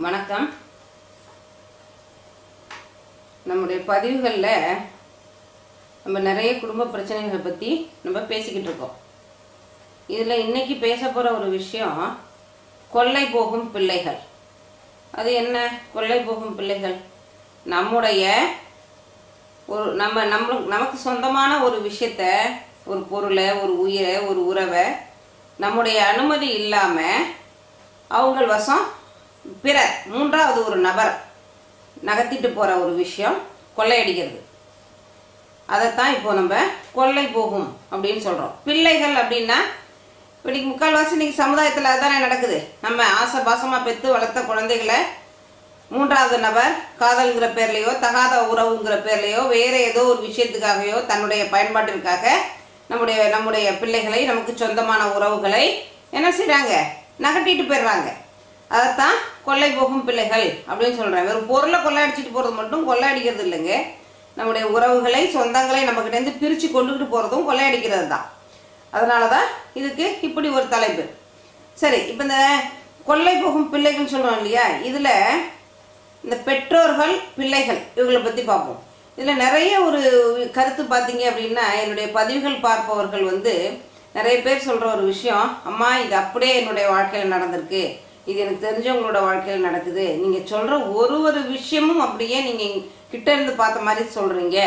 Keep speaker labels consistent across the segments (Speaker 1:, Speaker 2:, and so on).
Speaker 1: வணக்கம். நம்முடைய பதிவுகளில் நம்ம நிறைய குடும்ப பிரச்சனைகளை பற்றி நம்ம பேசிக்கிட்டு இருக்கோம். இதில் இன்னைக்கு பேச போகிற ஒரு விஷயம் கொள்ளை போகும் பிள்ளைகள். அது என்ன? கொள்ளை போகும் பிள்ளைகள். நம்முடைய ஒரு நம்ம நம்ம நமக்கு சொந்தமான ஒரு விஷயத்த ஒரு பொருளை ஒரு உயிரை ஒரு உறவை நம்முடைய அனுமதி இல்லாமல் அவங்கள் வசம் பிற மூன்றாவது ஒரு நபர் நகர்த்திட்டு போகிற ஒரு விஷயம் கொள்ளையடிக்கிறது. அதைத்தான் இப்போ நம்ம கொள்ளை போகும் அப்படின்னு சொல்கிறோம் பிள்ளைகள் அப்படின்னா இப்போ இன்னைக்கு முக்கால்வாசி இன்னைக்கு சமுதாயத்தில் அதுதானே நடக்குது. நம்ம ஆசை பாசமாக பெற்று வளர்த்த குழந்தைகளை மூன்றாவது நபர் காதல்ங்கிற பேர்லையோ தகாத உறவுங்கிற பேர்லையோ வேறு ஏதோ ஒரு விஷயத்துக்காகவோ தன்னுடைய பயன்பாட்டிற்காக நம்முடைய நம்முடைய பிள்ளைகளை நமக்கு சொந்தமான உறவுகளை என்ன செய்கிறாங்க நகட்டிட்டு போயிடுறாங்க. அதைத்தான் கொள்ளை போகும் பிள்ளைகள் அப்படின்னு சொல்கிறேன் வெறும் பொருளை கொள்ளையடிச்சிட்டு போகிறது மட்டும் கொள்ளையடிக்கிறது இல்லைங்க. நம்முடைய உறவுகளை சொந்தங்களை நம்மக்கிட்டேருந்து பிரித்து கொண்டுக்கிட்டு போகிறதும் கொள்ளையடிக்கிறது தான் அதனால தான். இதுக்கு இப்படி ஒரு தலைப்பு. சரி இப்போ இந்த கொள்ளை போகும் பிள்ளைகள்னு சொல்கிறோம் இல்லையா? இதில் இந்த பெற்றோர்கள் பிள்ளைகள் இவங்களை பற்றி பார்ப்போம். இதில் நிறைய ஒரு கருத்து பார்த்தீங்க அப்படின்னா என்னுடைய பதிவுகள் பார்ப்பவர்கள் வந்து நிறைய பேர் சொல்கிற ஒரு விஷயம் அம்மா இது அப்படியே என்னுடைய வாழ்க்கையில் நடந்திருக்கு. இது எனக்கு தெரிஞ்சவங்களோட வாழ்க்கையில் நடக்குது. நீங்கள் சொல்கிற ஒரு ஒரு விஷயமும் அப்படியே நீங்கள் கிட்ட இருந்து பார்த்த மாதிரி சொல்கிறீங்க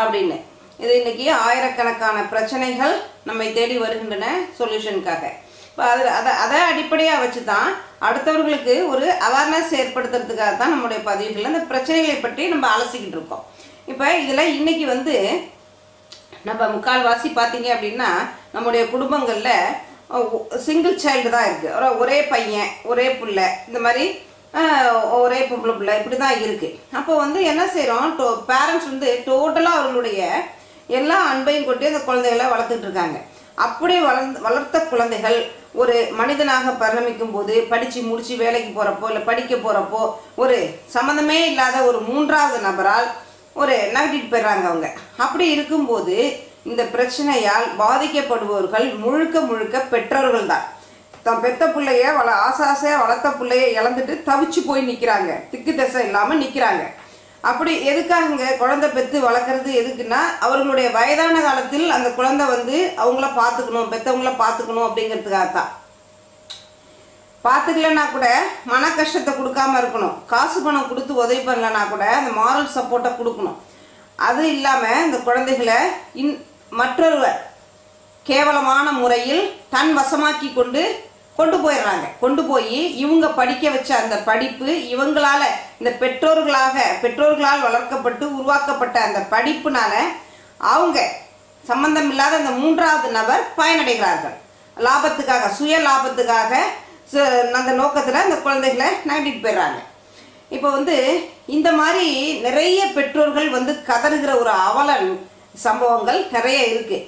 Speaker 1: அப்படின்னு. இது இன்னைக்கு ஆயிரக்கணக்கான பிரச்சனைகள் நம்மை தேடி வருகின்றன சொல்யூஷனுக்காக. இப்போ அது அதை அதை அடிப்படையாக வச்சு தான் அடுத்தவர்களுக்கு ஒரு அவேர்னஸ் ஏற்படுத்துறதுக்காக தான் நம்முடைய பதிவுகளில் அந்த பிரச்சனைகளை பற்றி நம்ம அலசிக்கிட்டு இருக்கோம். இப்போ இதில் இன்றைக்கி வந்து நம்ம முக்கால்வாசி பார்த்தீங்க அப்படின்னா நம்முடைய குடும்பங்களில் சிங்கிள் சைல்டு தான் இருக்குது ஒரே பையன் ஒரே பிள்ளை. இந்த மாதிரி ஒரே பொம்பளை பிள்ளை. இப்படி தான் இருக்குது அப்போ வந்து என்ன செய்கிறோம் டோ பேரண்ட்ஸ் வந்து டோட்டலாக அவர்களுடைய எல்லா அன்பையும் கொண்டு அந்த குழந்தைகளை வளர்த்துட்டு இருக்காங்க. அப்படி வளர்ந்து வளர்த்த குழந்தைகள் ஒரு மனிதனாக பரிணமிக்கும் போது படித்து முடித்து வேலைக்கு போகிறப்போ இல்லை படிக்க போகிறப்போ ஒரு சம்மந்தமே இல்லாத ஒரு மூன்றாவது நபரால் ஒரு நகட்டிட்டு போயிடுறாங்க அவங்க. அப்படி இருக்கும்போது இந்த பிரச்சனையால் பாதிக்கப்படுபவர்கள் முழுக்க முழுக்க பெற்றோர்கள் தான் தன் பெத்த பிள்ளைய வள ஆசை வளர்த்த பிள்ளைய இழந்துட்டு தவிச்சு போய் நிற்கிறாங்க திக்கு திசை இல்லாமல் நிற்கிறாங்க அப்படி எதுக்காகங்க குழந்தை பெற்று வளர்க்குறது எதுக்குன்னா அவர்களுடைய வயதான காலத்தில் அந்த குழந்தை வந்து அவங்கள பார்த்துக்கணும் பெற்றவங்கள பார்த்துக்கணும் அப்படிங்கிறதுக்காக தான் பார்த்துக்கலன்னா கூட மன கஷ்டத்தை கொடுக்காம இருக்கணும். காசு பணம் கொடுத்து உதவி பண்ணலன்னா கூட அந்த மாரல் சப்போர்ட்டை கொடுக்கணும். அது இல்லாமல் இந்த குழந்தைகளை இன் மற்றொருவர் கேவலமான முறையில் தன் வசமாக்கி கொண்டு கொண்டு போயிடுறாங்க. கொண்டு போய் இவங்க படிக்க வச்ச அந்த படிப்பு இவங்களால இந்த பெற்றோர்களாக பெற்றோர்களால் வளர்க்கப்பட்டு உருவாக்கப்பட்ட அந்த படிப்புனால அவங்க சம்பந்தம் இல்லாத அந்த மூன்றாவது நபர் பயனடைகிறார்கள். லாபத்துக்காக சுய லாபத்துக்காக அந்த நோக்கத்தில் அந்த குழந்தைகளை நகட்டிட்டு போயிடுறாங்க. இப்போ வந்து இந்த மாதிரி நிறைய பெற்றோர்கள் வந்து கதறுகிற ஒரு அவல சம்பவங்கள் நிறைய இருக்குது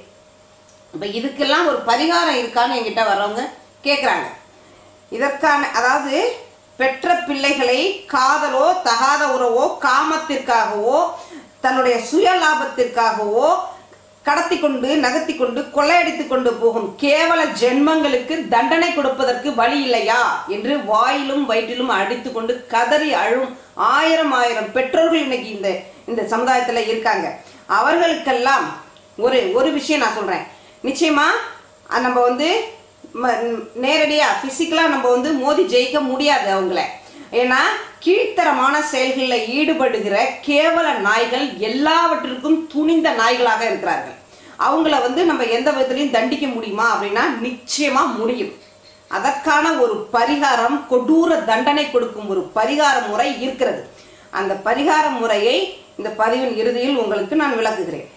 Speaker 1: இப்போ இதுக்கெல்லாம் ஒரு பரிகாரம் இருக்கான்னு என்கிட்ட வர்றவங்க கேட்குறாங்க இதற்கான அதாவது பெற்ற பிள்ளைகளை காதலோ தகாத உறவோ காமத்திற்காகவோ தன்னுடைய சுய லாபத்திற்காகவோ கடத்தி கொண்டு நகர்த்தி கொண்டு கொள்ளையடித்து கொண்டு போகும் கேவல ஜென்மங்களுக்கு தண்டனை கொடுப்பதற்கு வழி இல்லையா என்று வாயிலும் வயிற்றிலும் அடித்து கொண்டு கதறி அழும் ஆயிரம் ஆயிரம் பெற்றோர்கள் இன்னைக்கு இந்த இந்த சமுதாயத்தில் இருக்காங்க. அவர்களுக்கெல்லாம் ஒரு ஒரு விஷயம் நான் சொல்கிறேன் நிச்சயமாக நம்ம வந்து நேரடியாக ஃபிசிக்கலாக நம்ம வந்து மோதி ஜெயிக்க முடியாது அவங்கள. ஏன்னா கீழ்த்தரமான செயல்களில் ஈடுபடுகிற கேவல நாய்கள் எல்லாவற்றிற்கும் துணிந்த நாய்களாக இருக்கிறார்கள். அவங்கள வந்து நம்ம எந்த விதத்துலையும் தண்டிக்க முடியுமா அப்படின்னா நிச்சயமாக முடியும். அதற்கான ஒரு பரிகாரம் கொடூர தண்டனை கொடுக்கும் ஒரு பரிகார முறை இருக்கிறது. அந்த பரிகார முறையை இந்த பதிவின் இறுதியில் உங்களுக்கு நான் விளக்குகிறேன்.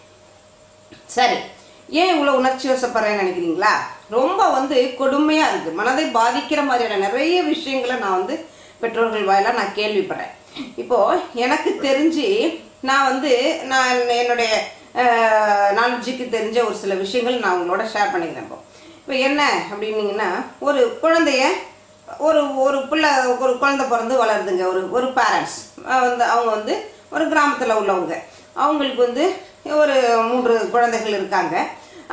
Speaker 1: சரி. ஏன் இவ்வளோ உணர்ச்சி வசப்படுறேன்னு நினைக்கிறீங்களா? ரொம்ப வந்து கொடுமையாக இருக்குது மனதை பாதிக்கிற மாதிரியான நிறைய விஷயங்களை நான் வந்து பெற்றோர்கள் வாயிலாக நான் கேள்விப்படுறேன். இப்போது எனக்கு தெரிஞ்சு நான் வந்து நான் என்னுடைய நாலஞ்சுக்கு தெரிஞ்ச ஒரு சில விஷயங்கள் நான் உங்களோட ஷேர் பண்ணிக்கிறேன் இப்போ. இப்போ என்ன அப்படின்னீங்கன்னா ஒரு குழந்தைய ஒரு ஒரு பிள்ளை ஒரு குழந்தை பிறந்து வளருதுங்க. ஒரு ஒரு பேரண்ட்ஸ் வந்து அவங்க வந்து ஒரு கிராமத்தில் உள்ளவங்க. அவங்களுக்கு வந்து ஒரு மூன்று குழந்தைகள் இருக்காங்க.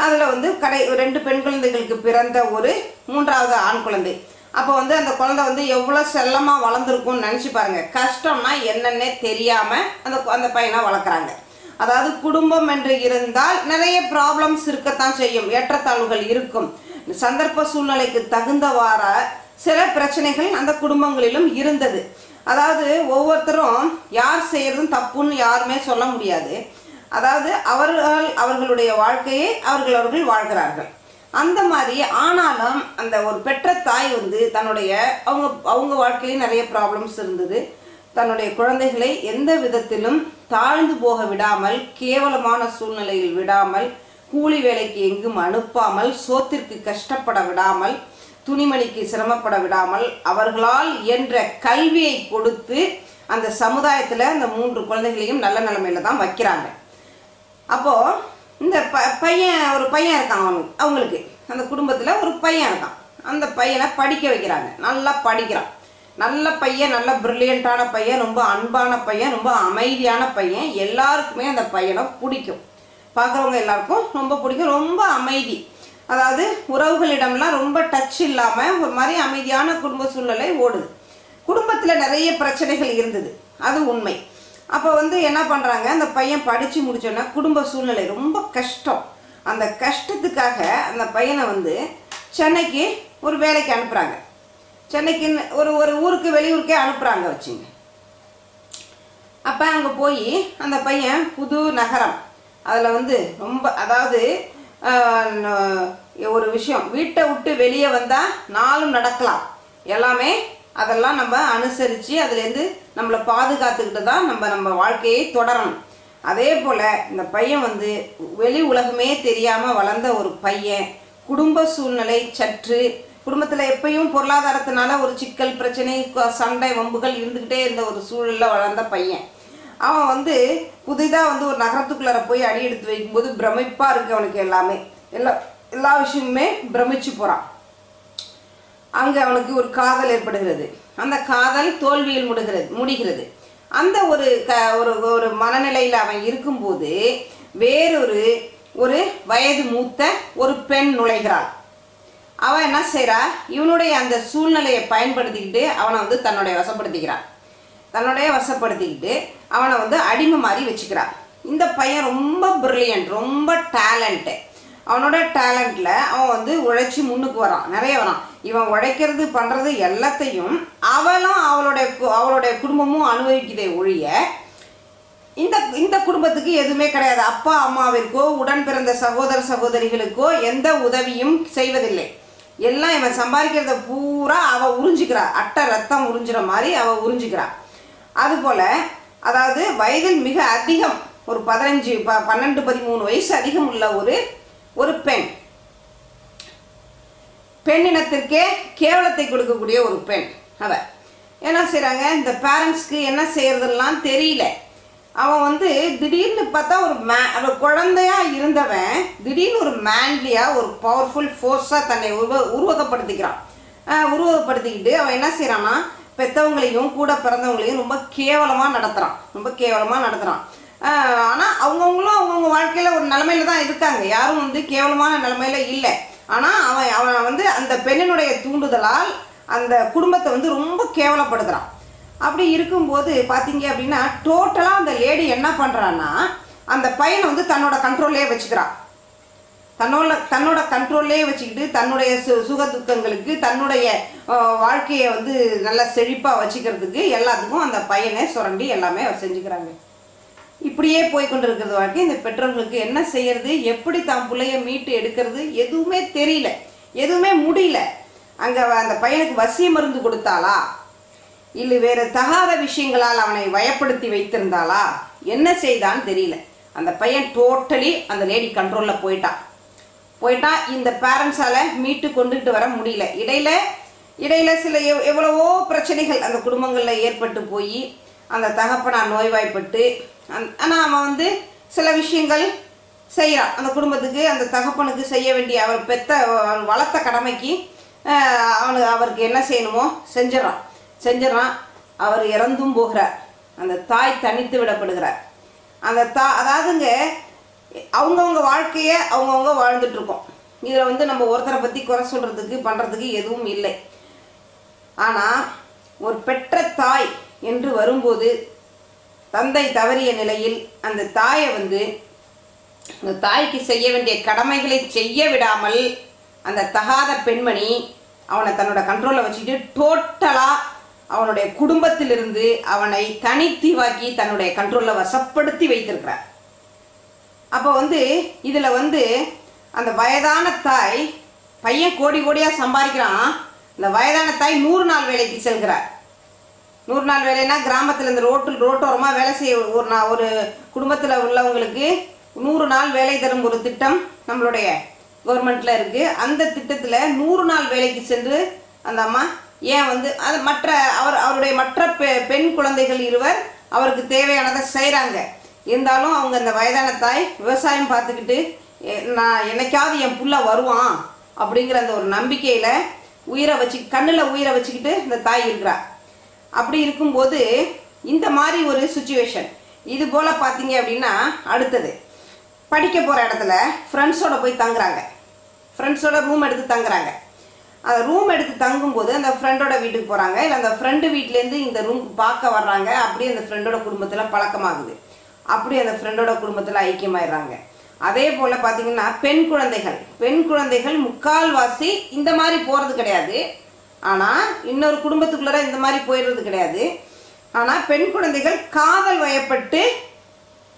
Speaker 1: அதில் வந்து கடை ரெண்டு பெண் குழந்தைகளுக்கு பிறந்த ஒரு மூன்றாவது ஆண் குழந்தை. அப்போ வந்து அந்த குழந்தை வந்து எவ்வளோ செல்லமாக வளர்ந்துருக்கும்னு நினச்சி பாருங்கள் கஷ்டம்னா என்னன்னே தெரியாமல் அந்த அந்த பையனை வளர்க்குறாங்க. அதாவது குடும்பம் என்று இருந்தால் நிறைய ப்ராப்ளம்ஸ் இருக்கத்தான் செய்யும். ஏற்றத்தாழ்வுகள் இருக்கும். சந்தர்ப்ப சூழ்நிலைக்கு தகுந்தவாற சில பிரச்சனைகள் அந்த குடும்பங்களிலும் இருந்தது. அதாவது ஒவ்வொருத்தரும் யார் செய்யறதும் தப்புன்னு யாருமே சொல்ல முடியாது. அதாவது அவர்கள் அவர்களுடைய வாழ்க்கையை அவர்கள் அவர்கள் வாழ்கிறார்கள். அந்த மாதிரி ஆனாலும் அந்த ஒரு பெற்ற தாய் வந்து தன்னுடைய அவங்க அவங்க வாழ்க்கையிலும் நிறைய ப்ராப்ளம்ஸ் இருந்தது. தன்னுடைய குழந்தைகளை எந்த விதத்திலும் தாழ்ந்து போக விடாமல் கேவலமான சூழ்நிலையில் விடாமல் கூலி வேலைக்கு எங்கும் அனுப்பாமல் சோத்திற்கு கஷ்டப்பட விடாமல் துணிமணிக்கு சிரமப்பட விடாமல் அவர்களால் இயன்ற கல்வியை கொடுத்து அந்த சமுதாயத்தில் அந்த மூன்று குழந்தைகளையும் நல்ல நிலைமையில தான் வைக்கிறாங்க. அப்போது இந்த ப பையன் ஒரு பையன் இருக்கான் அவனுக்கு. அவங்களுக்கு. அந்த குடும்பத்தில் ஒரு பையன் இருக்கான். அந்த பையனை படிக்க வைக்கிறாங்க. நல்லா படிக்கிறான். நல்ல பையன் நல்ல பிரில்லியண்ட்டான பையன் ரொம்ப அன்பான பையன் ரொம்ப அமைதியான பையன். எல்லாருக்குமே அந்த பையனை பிடிக்கும். பார்க்குறவங்க எல்லாருக்கும் ரொம்ப பிடிக்கும். ரொம்ப அமைதி. அதாவது உறவுகளிடம்லாம் ரொம்ப டச் இல்லாமல் ஒரு மாதிரி அமைதியான குடும்ப சூழ்நிலை ஓடுது. குடும்பத்தில் நிறைய பிரச்சனைகள் இருந்தது. அது உண்மை. அப்போ வந்து என்ன பண்ணுறாங்க அந்த பையன் படித்து முடித்தோன்னா குடும்ப சூழ்நிலை ரொம்ப கஷ்டம். அந்த கஷ்டத்துக்காக அந்த பையனை வந்து சென்னைக்கு ஒரு வேலைக்கு அனுப்புகிறாங்க சென்னைக்கு ஒரு ஒரு ஊருக்கு வெளியூருக்கே அனுப்புகிறாங்க வச்சுங்க. அப்போ அங்கே போய் அந்த பையன் புது நகரம். அதில் வந்து ரொம்ப அதாவது ஒரு விஷயம். வீட்டை விட்டு வெளியே வந்தால் நாளும் நடக்கலாம். எல்லாமே அதெல்லாம் நம்ம அனுசரித்து அதுலேருந்து நம்மளை பாதுகாத்துக்கிட்டு தான் நம்ம நம்ம வாழ்க்கையை தொடரணும். அதே போல் இந்த பையன் வந்து வெளி உலகமே தெரியாமல் வளர்ந்த ஒரு பையன் குடும்ப சூழ்நிலை சற்று குடும்பத்தில் எப்பயும் பொருளாதாரத்தினால ஒரு சிக்கல் பிரச்சனை சண்டை வம்புகள் இருந்துக்கிட்டே இருந்த ஒரு சூழலில் வளர்ந்த பையன். அவன் வந்து புதிதாக வந்து ஒரு நகரத்துக்குள்ளார போய் அடி எடுத்து வைக்கும்போது பிரமிப்பாக இருக்கு அவனுக்கு எல்லாமே. எல்லாம் எல்லா விஷயமுமே பிரமிச்சு போகிறான் அங்கே அவனுக்கு ஒரு காதல் ஏற்படுகிறது. அந்த காதல் தோல்வியில் முடிகிறது முடிகிறது. அந்த ஒரு க ஒரு ஒரு மனநிலையில் அவன் இருக்கும்போது வேறொரு ஒரு வயது மூத்த ஒரு பெண் நுழைகிறாள். அவன் என்ன செய்கிறா இவனுடைய அந்த சூழ்நிலையை பயன்படுத்திக்கிட்டு அவனை வந்து தன்னுடைய வசப்படுத்திக்கிறான் தன்னுடைய வசப்படுத்திக்கிட்டு அவனை வந்து அடிமை மாதிரி வச்சுக்கிறான் இந்த பையன் ரொம்ப பிரில்லியன்ட் ரொம்ப டேலண்ட்டு அவனோட டேலண்ட்டில் அவன் வந்து உழைச்சி முன்னுக்கு வரான். நிறைய வரான். இவன் உழைக்கிறது பண்ணுறது எல்லாத்தையும் அவளும் அவளுடைய கு- அவளுடைய குடும்பமும் அனுபவிக்குதே ஒழிய இந்த இந்த குடும்பத்துக்கு எதுவுமே கிடையாது. அப்பா அம்மாவிற்கோ உடன் பிறந்த சகோதர சகோதரிகளுக்கோ எந்த உதவியும் செய்வதில்லை. எல்லாம் இவன் சம்பாதிக்கிறத பூரா அவள் உறிஞ்சிக்கிறா. அட்டை ரத்தம் உறிஞ்சிற மாதிரி அவள் உறிஞ்சிக்கிறா. அதுபோல் அதாவது வயதில் மிக அதிகம் ஒரு பதினஞ்சு ப பன்னெண்டு பதிமூணு வயசு அதிகம் உள்ள ஒரு ஒரு பெண். பெண்ணினத்திற்கே கேவலத்தை கொடுக்கக்கூடிய ஒரு பெண் அவ. என்ன செய்கிறாங்க இந்த பேரண்ட்ஸ்க்கு என்ன செய்கிறதுலாம் தெரியல. அவன் வந்து திடீர்னு பார்த்தா ஒரு மே அவன் குழந்தையா இருந்தவன் திடீர்னு ஒரு மேன்லியா ஒரு பவர்ஃபுல் ஃபோர்ஸாக தன்னை உருவ உருவகப்படுத்திக்கிறான். உருவகப்படுத்திக்கிட்டு அவன் என்ன செய்கிறான்னா பெற்றவங்களையும் கூட பிறந்தவங்களையும் ரொம்ப கேவலமாக நடத்துகிறான் ரொம்ப கேவலமாக நடத்துகிறான் ஆனால் அவங்கவுங்களும் அவங்கவுங்க வாழ்க்கையில் ஒரு நிலமையில தான் இருக்காங்க. யாரும் வந்து கேவலமான நிலமையில இல்லை. ஆனால் அவன் அவன் வந்து அந்த பெண்ணினுடைய தூண்டுதலால் அந்த குடும்பத்தை வந்து ரொம்ப கேவலப்படுத்துகிறான் அப்படி இருக்கும்போது பார்த்தீங்க அப்படின்னா டோட்டலாக அந்த லேடி என்ன பண்ணுறான்னா அந்த பையனை வந்து தன்னோட கண்ட்ரோல்லே வச்சுக்கிறான். தன்னோட தன்னோட கண்ட்ரோல்லே வச்சுக்கிட்டு தன்னுடைய சு சுக துக்கங்களுக்கு தன்னுடைய வாழ்க்கையை வந்து நல்லா செழிப்பாக வச்சுக்கிறதுக்கு எல்லாத்துக்கும் அந்த பையனை சுரண்டி எல்லாமே செஞ்சுக்கிறாங்க. இப்படியே போய் கொண்டிருக்கிறது வாழ்க்கை. இந்த பெற்றோர்களுக்கு என்ன செய்யறது? எப்படி தான் பிள்ளைய மீட்டு எடுக்கிறது? எதுவுமே தெரியல. எதுவுமே முடியல. அங்கே அந்த பையனுக்கு வசிய மருந்து கொடுத்தாளா? இல்லை வேறு தகாத விஷயங்களால் அவனை வயப்படுத்தி வைத்திருந்தாளா? என்ன செய்தான்னு தெரியல. அந்த பையன் டோட்டலி அந்த லேடி கண்ட்ரோலில் போயிட்டான் போயிட்டான் இந்த பேரண்ட்ஸால் மீட்டு கொண்டுகிட்டு வர முடியல. இடையில இடையில சில எவ் எவ்வளவோ பிரச்சனைகள் அந்த குடும்பங்களில் ஏற்பட்டு போய் அந்த தகப்பனா நோய்வாய்ப்பட்டு அந் ஆனால் அவன் வந்து சில விஷயங்கள் செய்கிறான் அந்த குடும்பத்துக்கு அந்த தகப்பனுக்கு செய்ய வேண்டிய அவர் பெத்த வளர்த்த கடமைக்கு ஆஹ், அவனுக்கு அவருக்கு என்ன செய்யணுமோ செஞ்சிடறான். செஞ்சிடறான். அவர் இறந்தும் போகிறார். அந்த தாய் தனித்து விடப்படுகிறார். அந்த தா அதாவதுங்க அவங்கவுங்க வாழ்க்கையை அவங்கவுங்க வாழ்ந்துட்டுருக்கோம் இதில் வந்து நம்ம ஒருத்தரை பற்றி குறை சொல்கிறதுக்கு பண்ணுறதுக்கு எதுவும் இல்லை. ஆனால் ஒரு பெற்ற தாய் என்று வரும்போது தந்தை தவறிய நிலையில் அந்த தாயை வந்து அந்த தாய்க்கு செய்ய வேண்டிய கடமைகளை செய்ய விடாமல் அந்த தகாத பெண்மணி அவனை தன்னோட கண்ட்ரோலில் வச்சுக்கிட்டு டோட்டலாக அவனுடைய குடும்பத்திலிருந்து அவனை தனித்தீவாக்கி தன்னுடைய கண்ட்ரோலில் வசப்படுத்தி வைத்திருக்கிறார். அப்போ வந்து இதில் வந்து அந்த வயதான தாய் பையன் கோடி கோடியாக சம்பாதிக்கிறான். இந்த வயதான தாய் நூறு நாள் வேலைக்கு செல்கிறார். நூறு நாள் வேலைன்னா கிராமத்தில் இந்த ரோட்டில் ரோட்டோரமாக வேலை செய்ய ஒரு நான் ஒரு குடும்பத்தில் உள்ளவங்களுக்கு நூறு நாள் வேலை தரும் ஒரு திட்டம் நம்மளுடைய கவர்மெண்ட்டில் இருக்குது அந்த திட்டத்தில் நூறு நாள் வேலைக்கு சென்று அந்த அம்மா ஏன் வந்து அது மற்ற அவர் அவருடைய மற்ற பெ பெண் குழந்தைகள் இருவர் அவருக்கு தேவையானதை செய்கிறாங்க இருந்தாலும் அவங்க அந்த வயதான தாய் விவசாயம் பார்த்துக்கிட்டு எ- நான் என்னைக்காவது என் புள்ள வருவான் அப்படிங்கிற அந்த ஒரு நம்பிக்கையில் உயிரை வச்சு கண்ணில் உயிரை வச்சுக்கிட்டு இந்த தாய் இருக்கிறா. அப்படி இருக்கும்போது இந்த மாதிரி ஒரு சுச்சுவேஷன் இது போல் பார்த்தீங்க அப்படின்னா அடுத்தது. படிக்க போகிற இடத்துல ஃப்ரெண்ட்ஸோட போய் தங்குறாங்க. ஃப்ரெண்ட்ஸோட ரூம் எடுத்து தங்குறாங்க. அந்த ரூம் எடுத்து தங்கும்போது அந்த ஃப்ரெண்டோட வீட்டுக்கு போகிறாங்க இல்லை அந்த ஃப்ரெண்டு வீட்டிலேருந்து இந்த ரூம் பார்க்க வர்றாங்க. அப்படியே அந்த ஃப்ரெண்டோட குடும்பத்தில் பழக்கமாகுது. அப்படி அந்த ஃப்ரெண்டோட குடும்பத்தில் ஐக்கியமாயிடுறாங்க. அதே போல் பார்த்தீங்கன்னா பெண் குழந்தைகள். பெண் குழந்தைகள் முக்கால்வாசி இந்த மாதிரி போகிறது கிடையாது. ஆனால் இன்னொரு குடும்பத்துக்குள்ளார இந்த மாதிரி போயிடுறது கிடையாது. ஆனால் பெண் குழந்தைகள் காதல் வயப்பட்டு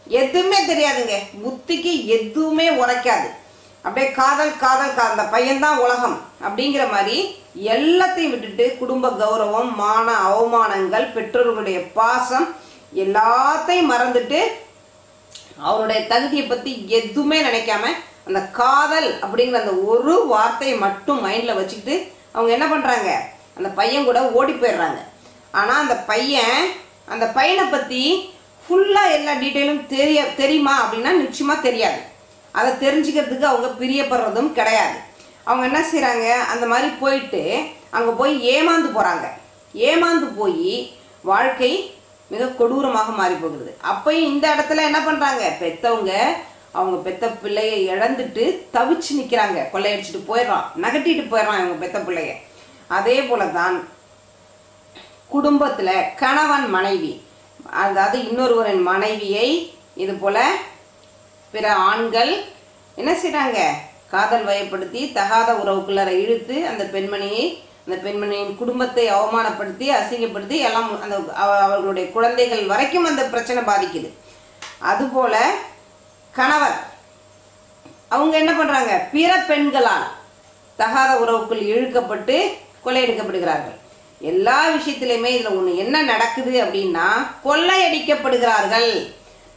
Speaker 1: எதுவுமே தெரியாதுங்க. புத்திக்கு எதுவுமே உரைக்காது. அப்படியே காதல் காதல் கா அந்த பையன்தான் உலகம் அப்படிங்கிற மாதிரி எல்லாத்தையும் விட்டுட்டு குடும்ப கௌரவம் மான அவமானங்கள் பெற்றோர்களுடைய பாசம் எல்லாத்தையும் மறந்துட்டு அவருடைய தகுதியை பற்றி எதுவுமே நினைக்காம அந்த காதல் அப்படிங்கிற அந்த ஒரு வார்த்தையை மட்டும் மைண்டில் வச்சுக்கிட்டு அவங்க என்ன பண்ணுறாங்க அந்த பையன் கூட ஓடி போயிடுறாங்க. ஆனால் அந்த பையன் அந்த பையனை பற்றி ஃபுல்லாக எல்லா டீட்டெயிலும் தெரிய தெரியுமா அப்படின்னா நிச்சயமாக தெரியாது. அதை தெரிஞ்சுக்கிறதுக்கு அவங்க பிரியப்படுறதும் கிடையாது. அவங்க என்ன செய்கிறாங்க அந்த மாதிரி போயிட்டு அங்கே போய் ஏமாந்து போகிறாங்க ஏமாந்து போய் வாழ்க்கை மிக கொடூரமாக மாறி போகிறது அப்பயும் இந்த இடத்துல என்ன பண்ணுறாங்க பெற்றவங்க அவங்க பெத்த பிள்ளையை இழந்துட்டு தவிச்சு நிற்கிறாங்க கொள்ளையடிச்சிட்டு போயிடுறான். நகட்டிட்டு போயிடுறான் இவங்க பெத்த பிள்ளைய. அதே போல தான் குடும்பத்தில் கணவன் மனைவி அதாவது இன்னொருவரின் மனைவியை இது போல பிற ஆண்கள் என்ன செய்கிறாங்க காதல் வயப்படுத்தி தகாத உறவுக்குள்ளார இழுத்து அந்த பெண்மணியை அந்த பெண்மணியின் குடும்பத்தை அவமானப்படுத்தி அசிங்கப்படுத்தி எல்லாம் அந்த அவர்களுடைய குழந்தைகள் வரைக்கும் அந்த பிரச்சனை பாதிக்குது. அதுபோல கணவர். அவங்க என்ன பண்ணுறாங்க பிற பெண்களால் தகாத உறவுக்குள் இழுக்கப்பட்டு கொள்ளையடிக்கப்படுகிறார்கள் எல்லா விஷயத்திலையுமே இதில் ஒன்று என்ன நடக்குது அப்படின்னா கொள்ளையடிக்கப்படுகிறார்கள்.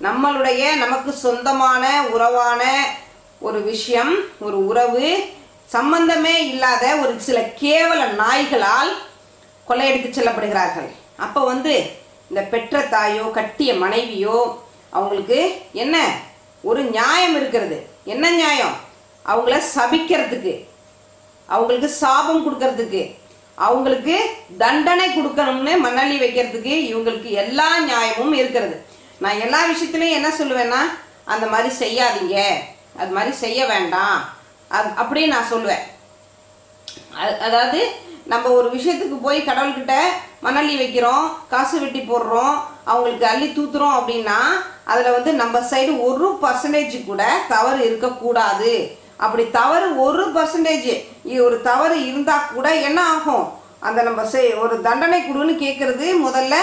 Speaker 1: நம்மளுடைய நமக்கு சொந்தமான உறவான ஒரு விஷயம் ஒரு உறவு சம்பந்தமே இல்லாத ஒரு சில கேவல நாய்களால் கொள்ளையடித்து செல்லப்படுகிறார்கள். அப்போ வந்து இந்த பெற்ற தாயோ கட்டிய மனைவியோ அவங்களுக்கு என்ன? ஒரு நியாயம் இருக்கிறது. என்ன நியாயம்? அவங்கள சபிக்கிறதுக்கு. அவங்களுக்கு சாபம் கொடுக்கறதுக்கு. அவங்களுக்கு தண்டனை கொடுக்கணும்னு மணலி வைக்கிறதுக்கு இவங்களுக்கு எல்லா நியாயமும் இருக்கிறது. நான் எல்லா விஷயத்துலையும் என்ன சொல்லுவேன்னா அந்த மாதிரி செய்யாதீங்க. அது மாதிரி செய்ய வேண்டாம். அது அப்படின்னு நான் சொல்லுவேன். அது- அதாவது நம்ம ஒரு விஷயத்துக்கு போய் கடவுள்கிட்ட மணலி வைக்கிறோம் காசு வெட்டி போடுறோம் அவங்களுக்கு அள்ளி தூத்துறோம் அப்படின்னா அதில் வந்து நம்ம சைடு ஒரு பர்சன்டேஜ் கூட தவறு இருக்கக்கூடாது. அப்படி தவறு ஒரு பர்சன்டேஜ் ஒரு தவறு இருந்தால் கூட என்ன ஆகும்? அந்த நம்ம செய் ஒரு தண்டனை கொடுன்னு கேட்குறது முதல்ல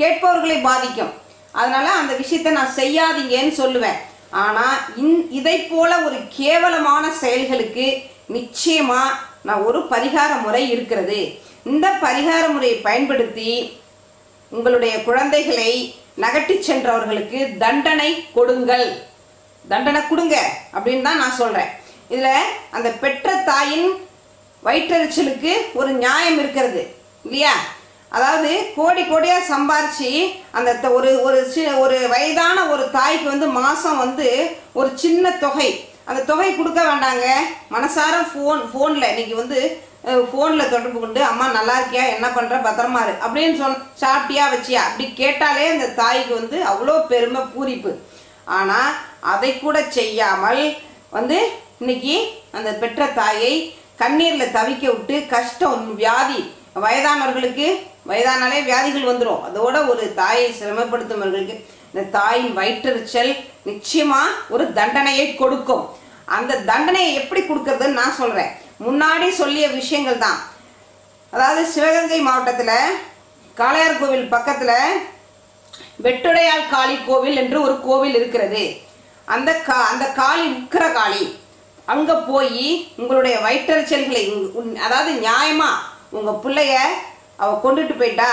Speaker 1: கேட்பவர்களை பாதிக்கும். அதனால் அந்த விஷயத்தை நான் செய்யாதீங்கன்னு சொல்லுவேன். ஆனால் இன் இதை போல ஒரு கேவலமான செயல்களுக்கு நிச்சயமாக நான் ஒரு பரிகார முறை இருக்கிறது. இந்த பரிகார முறையை பயன்படுத்தி உங்களுடைய குழந்தைகளை நகட்டி சென்றவர்களுக்கு தண்டனை கொடுங்கள். தண்டனை கொடுங்க அப்படின்னு தான் நான் சொல்கிறேன் இதில் அந்த பெற்ற தாயின் வயிற்றறிச்சலுக்கு ஒரு நியாயம் இருக்கிறது இல்லையா? அதாவது கோடி கோடியாக சம்பாரிச்சு அந்த த- ஒரு ஒரு சி ஒரு வயதான ஒரு தாய்க்கு வந்து மாதம் வந்து ஒரு சின்ன தொகை. அந்த தொகை கொடுக்க வேண்டாங்க. மனசார ஃபோன் ஃபோனில் இன்றைக்கி வந்து ஃபோனில் தொடர்பு கொண்டு அம்மா நல்லா இருக்கியா? என்ன பண்ணுற பத்திரமா இரு. அப்படின்னு சொல் சாப்பிட்டியா? வச்சியா? அப்படி கேட்டாலே அந்த தாய்க்கு வந்து அவ்வளோ பெருமை பூரிப்பு. ஆனால் அதை கூட செய்யாமல் வந்து இன்னைக்கு அந்த பெற்ற தாயை கண்ணீரில் தவிக்க விட்டு கஷ்டம் வியாதி வயதானவர்களுக்கு வயதானாலே வியாதிகள் வந்துடும் அதோட ஒரு தாயை சிரமப்படுத்துபவர்களுக்கு இந்த தாயின் வயிற்றெரிச்சல் நிச்சயமாக ஒரு தண்டனையை கொடுக்கும். அந்த தண்டனையை எப்படி கொடுக்கறதுன்னு நான் சொல்கிறேன் முன்னாடி சொல்லிய விஷயங்கள் தான் அதாவது சிவகங்கை மாவட்டத்தில் காளையார் கோவில் பக்கத்தில் வெட்டுடையாள் காளி கோவில் என்று ஒரு கோவில் இருக்கிறது. அந்த கா அந்த காளி உக்கிர காளி அங்கே போய் உங்களுடைய வயிற்றறிச்சல்களை உன்- அதாவது நியாயமாக உங்கள் பிள்ளைய அவள் கொண்டுட்டு போயிட்டா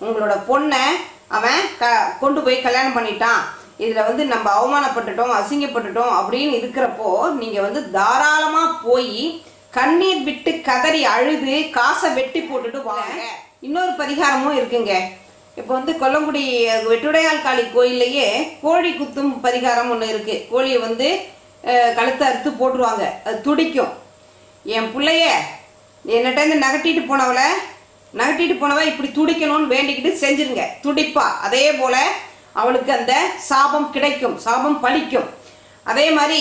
Speaker 1: உங்களோட பொண்ணை அவன் க கொண்டு போய் கல்யாணம் பண்ணிட்டான். இதில் வந்து நம்ம அவமானப்பட்டுட்டோம் அசிங்கப்பட்டுட்டோம் அப்படின்னு இருக்கிறப்போ நீங்கள் வந்து தாராளமாக போய் கண்ணீர் விட்டு கதறி அழுது காசை வெட்டி போட்டுட்டு வாங்க. இன்னொரு பரிகாரமும் இருக்குங்க. இப்போ வந்து கொல்லங்குடி வெட்டுடையாள் காளி கோயில்லையே கோழி குத்தும் பரிகாரம் ஒன்று இருக்கு. கோழியை வந்து கழுத்தை அறுத்து போட்டுருவாங்க. அது துடிக்கும். என் பிள்ளைய என்னட்ட இருந்து நகட்டிட்டு போனவளை நகட்டிட்டு போனவ இப்படி துடிக்கணும்னு வேண்டிக்கிட்டு செஞ்சிருங்க. துடிப்பா. அதே போல அவளுக்கு அந்த சாபம் கிடைக்கும். சாபம் பலிக்கும் அதே மாதிரி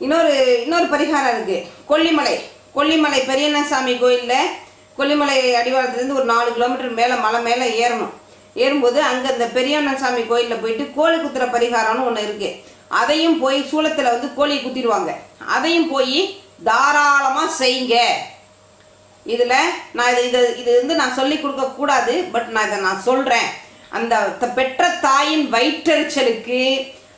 Speaker 1: இன்னொரு இன்னொரு பரிகாரம் இருக்கு. கொல்லிமலை. கொல்லிமலை பெரியண்ணசாமி கோயிலில் கொல்லிமலை அடிவாரத்துலேருந்து ஒரு நாலு கிலோமீட்டர் மேலே மலை மேலே ஏறணும். ஏறும்போது அங்கே இந்த பெரியண்ணசாமி கோயிலில் போயிட்டு கோழி குத்துற பரிகாரம்னு ஒன்று இருக்கு. அதையும் போய் சூளத்தில் வந்து கோழியை குத்திடுவாங்க. அதையும் போய் தாராளமாக செய்யுங்க. இதில் நான் இது இதை இது வந்து நான் சொல்லி கொடுக்க கூடாது பட் நான் இதை நான் சொல்கிறேன் அந்த பெற்ற தாயின் வயிற்றறிச்சலுக்கு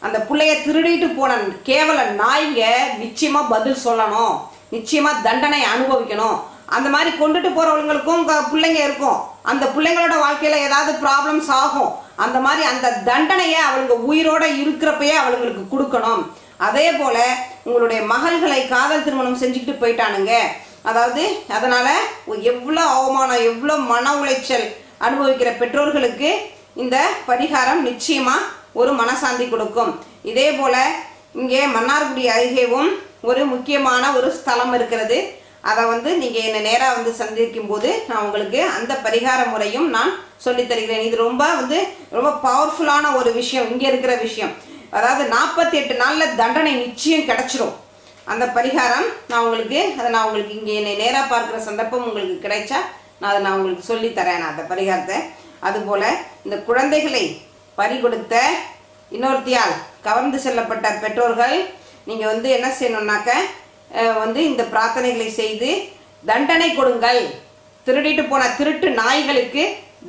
Speaker 1: அந்த பிள்ளைய திருடிட்டு போன கேவல நாய்ங்க நிச்சயமாக பதில் சொல்லணும். நிச்சயமாக தண்டனை அனுபவிக்கணும். அந்த மாதிரி கொண்டுட்டு போகிறவங்களுக்கும் பிள்ளைங்க இருக்கும். அந்த பிள்ளைங்களோட வாழ்க்கையில் ஏதாவது ப்ராப்ளம்ஸ் ஆகும். அந்த மாதிரி அந்த தண்டனையை அவளுங்க உயிரோட இருக்கிறப்பயே அவளுங்களுக்கு கொடுக்கணும். அதே போல் உங்களுடைய மகள்களை காதல் திருமணம் செஞ்சுக்கிட்டு போயிட்டானுங்க. அதாவது அதனால் எவ்வளோ அவமானம் எவ்வளோ மன உளைச்சல் அனுபவிக்கிற பெற்றோர்களுக்கு இந்த பரிகாரம் நிச்சயமாக ஒரு மனசாந்தி கொடுக்கும். இதே போல் இங்கே மன்னார்குடி அருகேவும் ஒரு முக்கியமான ஒரு ஸ்தலம் இருக்கிறது. அதை வந்து நீங்கள் என்னை நேராக வந்து சந்திக்கும் போது நான் உங்களுக்கு அந்த பரிகார முறையும் நான் சொல்லித் தருகிறேன். இது ரொம்ப வந்து ரொம்ப பவர்ஃபுல்லான ஒரு விஷயம். இங்கே இருக்கிற விஷயம். அதாவது நாற்பத்தி எட்டு நாளில் தண்டனை நிச்சயம் கிடச்சிரும். அந்த பரிகாரம் நான் உங்களுக்கு அதை நான் உங்களுக்கு இங்கே என்னை நேராக பார்க்குற சந்தர்ப்பம் உங்களுக்கு கிடைச்சா நான் அதை நான் உங்களுக்கு சொல்லித்தரேன் நான் அந்த பரிகாரத்தை. அதுபோல் இந்த குழந்தைகளை பறிகொடுத்த இன்னொருத்தியால் கவர்ந்து செல்லப்பட்ட பெற்றோர்கள் நீங்கள் வந்து என்ன செய்யணுன்னாக்க வந்து இந்த பிரார்த்தனைகளை செய்து தண்டனை கொடுங்கள். திருடிட்டு போன திருட்டு நாய்களுக்கு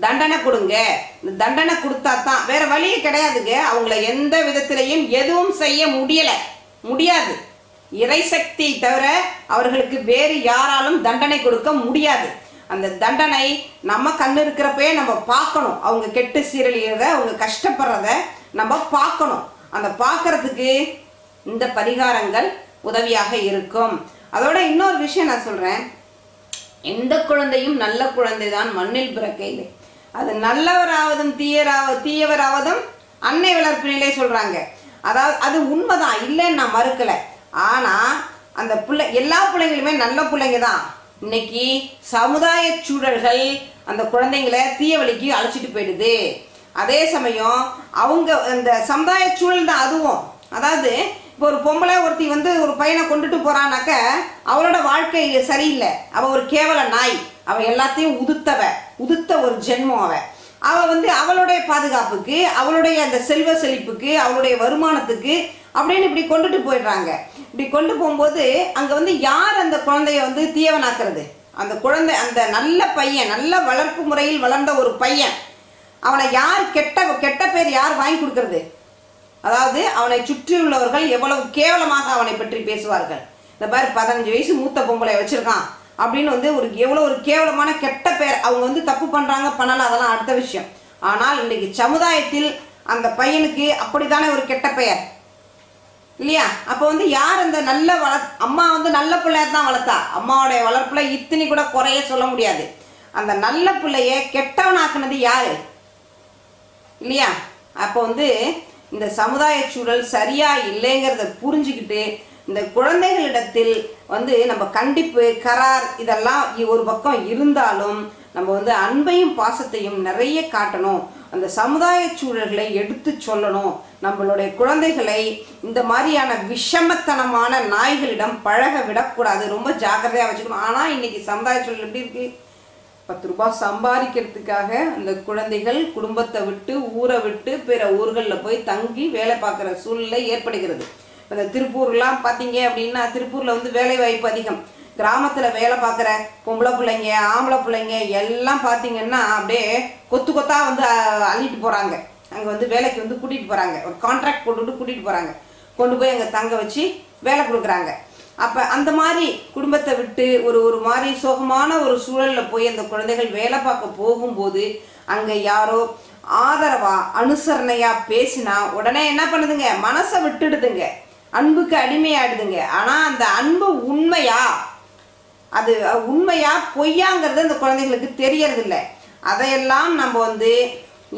Speaker 1: தண்டனை கொடுங்க. இந்த தண்டனை கொடுத்தா தான் வேற வழியே கிடையாதுங்க. அவங்கள எந்த விதத்திலையும் எதுவும் செய்ய முடியலை. முடியாது. இறைசக்தி தவிர அவர்களுக்கு வேறு யாராலும் தண்டனை கொடுக்க முடியாது. அந்த தண்டனை நம்ம கண்ணு இருக்கிறப்பயே நம்ம பார்க்கணும். அவங்க கெட்டு சீரழிகிறத அவங்க கஷ்டப்படுறத நம்ம பார்க்கணும். அந்த பார்க்கறதுக்கு இந்த பரிகாரங்கள் உதவியாக இருக்கும். அதோட இன்னொரு விஷயம் நான் சொல்றேன். எந்த குழந்தையும் நல்ல குழந்தை தான் மண்ணில் பிறக்கையில். அது நல்லவராவதும் தீயராவ தீயவராவதும் அன்னை வளர்ப்பினிலே சொல்றாங்க. அதாவது அது உண்மைதான். இல்லைன்னு நான் மறுக்கல. ஆனா அந்த பிள்ளை எல்லா பிள்ளைங்களுமே நல்ல பிள்ளைங்க தான். இன்னைக்கு சமுதாய சூழல்கள் அந்த குழந்தைங்களை தீய வழிக்கு அழைச்சிட்டு போயிடுது. அதே சமயம் அவங்க அந்த சமுதாய சூழல் தான் அதுவும். அதாவது இப்போ ஒரு பொம்பளை ஒருத்தி வந்து ஒரு பையனை கொண்டுட்டு போறானாக்க அவளோட வாழ்க்கை சரியில்லை. அவ ஒரு கேவல நாய். அவ எல்லாத்தையும் உதுத்தவ. உதுத்த ஒரு ஜென்மம் அவ. அவ வந்து அவளுடைய பாதுகாப்புக்கு அவளுடைய அந்த செல்வ செழிப்புக்கு அவளுடைய வருமானத்துக்கு அப்படின்னு இப்படி கொண்டுட்டு போயிடுறாங்க. இப்படி கொண்டு போகும்போது அங்கே வந்து யார் அந்த குழந்தைய வந்து தீயவனாக்குறது? அந்த குழந்தை அந்த நல்ல பையன் நல்ல வளர்ப்பு முறையில் வளர்ந்த ஒரு பையன். அவனை யார் கெட்ட கெட்ட பேர் யார் வாங்கி கொடுக்கறது? அதாவது அவனை சுற்றியுள்ளவர்கள் எவ்வளவு கேவலமாக அவனை பற்றி பேசுவார்கள். இந்த மாதிரி பதினஞ்சு வயசு மூத்த பொம்பளை வச்சுருக்கான் அப்படின்னு வந்து ஒரு எவ்வளோ ஒரு கேவலமான கெட்ட பேர் அவங்க வந்து தப்பு பண்ணுறாங்க பண்ணலாம் அதெல்லாம் அடுத்த விஷயம். ஆனால் இன்றைக்கி சமுதாயத்தில் அந்த பையனுக்கு அப்படித்தானே ஒரு கெட்ட பெயர்? இல்லையா? அப்போ வந்து யார் அந்த நல்ல வள அம்மா வந்து நல்ல பிள்ளைய தான் வளர்த்தா? அம்மாவுடைய வளர்ப்புல இத்தனி கூட குறைய சொல்ல முடியாது. அந்த நல்ல பிள்ளைய கெட்டவனாக்குனது யாரு? இல்லையா? அப்போ வந்து இந்த சமுதாய சூழல் சரியா இல்லைங்கிறத புரிஞ்சுக்கிட்டு இந்த குழந்தைகளிடத்தில் வந்து நம்ம கண்டிப்பு கரார் இதெல்லாம் இ- ஒரு பக்கம் இருந்தாலும் நம்ம வந்து அன்பையும் பாசத்தையும் நிறைய காட்டணும். அந்த சமுதாய சூழல்களை எடுத்து சொல்லணும். நம்மளுடைய குழந்தைகளை இந்த மாதிரியான விஷமத்தனமான நாய்களிடம் பழக விடக்கூடாது. ரொம்ப ஜாக்கிரதையாக வச்சுக்கணும். ஆனால் இன்னைக்கு சமுதாய சூழல் எப்படி இருக்கு? பத்து ரூபாய் சம்பாதிக்கிறதுக்காக அந்த குழந்தைகள் குடும்பத்தை விட்டு ஊரை விட்டு பிற ஊர்களில் போய் தங்கி வேலை பார்க்குற சூழ்நிலை ஏற்படுகிறது. இப்ப இந்த திருப்பூர்லாம் பார்த்தீங்க அப்படின்னா திருப்பூரில் வந்து வேலை வாய்ப்பு அதிகம். கிராமத்தில் வேலை பார்க்குற பொம்பளை பிள்ளைங்க ஆம்பளை பிள்ளைங்க எல்லாம் பார்த்தீங்கன்னா அப்படியே கொத்து கொத்தா வந்து அள்ளிட்டு போகிறாங்க அங்கே வந்து வேலைக்கு வந்து கூட்டிகிட்டு போகிறாங்க ஒரு கான்ட்ராக்ட் போட்டுட்டு கூட்டிகிட்டு போகிறாங்க கொண்டு போய் அங்கே தங்க வச்சு வேலை கொடுக்குறாங்க. அப்போ அந்த மாதிரி குடும்பத்தை விட்டு ஒரு ஒரு மாதிரி சோகமான ஒரு சூழலில் போய் அந்த குழந்தைகள் வேலை பார்க்க போகும்போது அங்கே யாரோ ஆதரவா அனுசரணையா பேசினா உடனே என்ன பண்ணுதுங்க? மனசை விட்டுடுதுங்க. அன்புக்கு அடிமையாயிடுதுங்க. ஆனால் அந்த அன்பு உண்மையா? அது உண்மையா பொய்யாங்கிறது அந்த குழந்தைங்களுக்கு தெரியறதில்ல. அதையெல்லாம் நம்ம வந்து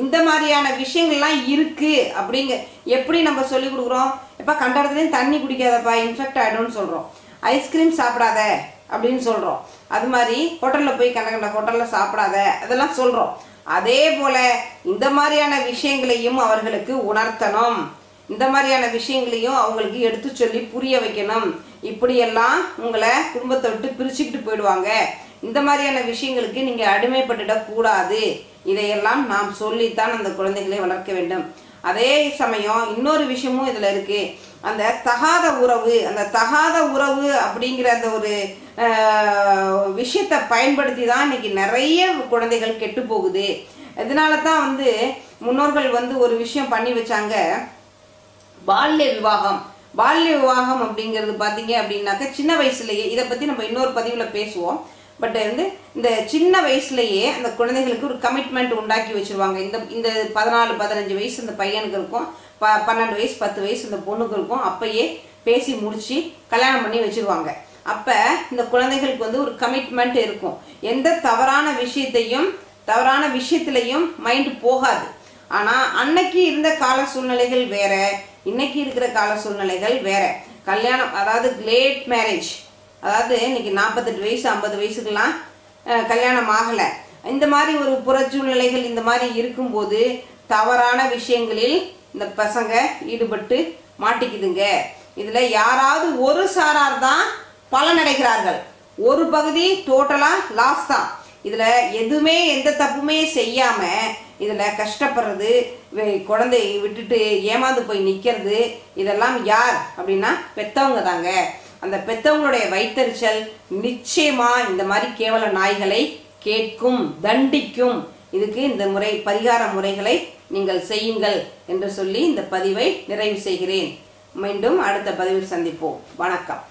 Speaker 1: இந்த மாதிரியான விஷயங்கள்லாம் இருக்கு அப்படிங்க எப்படி நம்ம சொல்லி கொடுக்குறோம்? இப்போ கண்ட இடத்துலையும் தண்ணி குடிக்காதப்பா இன்ஃபெக்ட் ஆகிடும்னு சொல்கிறோம் ஐஸ்கிரீம் சாப்பிடாத அப்படின்னு சொல்கிறோம் அது மாதிரி ஹோட்டலில் போய் கண்ட கண்ட ஹோட்டலில் சாப்பிடாத அதெல்லாம் சொல்கிறோம் அதே போல் இந்த மாதிரியான விஷயங்களையும் அவர்களுக்கு உணர்த்தணும். இந்த மாதிரியான விஷயங்களையும் அவங்களுக்கு எடுத்து சொல்லி புரிய வைக்கணும். இப்படியெல்லாம் உங்களை குடும்பத்தை விட்டு பிரிச்சுக்கிட்டு போயிடுவாங்க. இந்த மாதிரியான விஷயங்களுக்கு நீங்கள் அடிமைப்பட்டுடக்கூடாது. இதையெல்லாம் நாம் சொல்லித்தான் அந்த குழந்தைகளை வளர்க்க வேண்டும். அதே சமயம் இன்னொரு விஷயமும் இதில் இருக்கு. அந்த தகாத உறவு அந்த தகாத உறவு அப்படிங்கிற அந்த ஒரு விஷயத்தை பயன்படுத்தி தான் இன்னைக்கு நிறைய குழந்தைகள் கெட்டு போகுது. இதனால தான் வந்து முன்னோர்கள் வந்து ஒரு விஷயம் பண்ணி வச்சாங்க. பால்ய விவாகம். பால்ய விவாகம் அப்படிங்கிறது பார்த்தீங்க அப்படின்னாக்க சின்ன வயசுலேயே இதை பற்றி நம்ம இன்னொரு பதிவில் பேசுவோம். பட் வந்து இந்த சின்ன வயசுலேயே அந்த குழந்தைகளுக்கு ஒரு கமிட்மெண்ட் உண்டாக்கி வச்சுருவாங்க. இந்த இந்த பதினாலு பதினஞ்சு வயசு இந்த பையனுக்கு இருக்கும். ப பன்னெண்டு வயசு பத்து வயசு இந்த பொண்ணுக்கு இருக்கும். அப்பயே பேசி முடித்து கல்யாணம் பண்ணி வச்சுருவாங்க. அப்போ இந்த குழந்தைகளுக்கு வந்து ஒரு கமிட்மெண்ட் இருக்கும். எந்த தவறான விஷயத்தையும் தவறான விஷயத்துலையும் மைண்டு போகாது. ஆனால் அன்னைக்கு இருந்த கால சூழ்நிலைகள் வேற இன்னைக்கு இருக்கிற கால சூழ்நிலைகள் வேற. கல்யாணம் அதாவது லேட் மேரேஜ் அதாவது இன்னைக்கு நாற்பத்தெட்டு வயசு ஐம்பது வயசுக்கெல்லாம் கல்யாணம் ஆகலை. இந்த மாதிரி ஒரு புறச்சூழ்நிலைகள் இந்த மாதிரி இருக்கும்போது தவறான விஷயங்களில் இந்த பசங்க ஈடுபட்டு மாட்டிக்குதுங்க. இதில் யாராவது ஒரு சாரார் தான் பலனடைகிறார்கள். ஒரு பகுதி டோட்டலாக லாஸ் தான். இதில் எதுவுமே எந்த தப்புமே செய்யாமல் இதில் கஷ்டப்படுறது குழந்தையை விட்டுட்டு ஏமாந்து போய் நிற்கிறது இதெல்லாம் யார் அப்படின்னா பெத்தவங்க தாங்க. அந்த பெத்தவங்களுடைய வைத்தறிச்சல் நிச்சயமா இந்த மாதிரி கேவல நாய்களை கேட்கும் தண்டிக்கும். இதுக்கு இந்த முறை பரிகார முறைகளை நீங்கள் செய்யுங்கள் என்று சொல்லி இந்த பதிவை நிறைவு செய்கிறேன். மீண்டும் அடுத்த பதிவில் சந்திப்போம். வணக்கம்.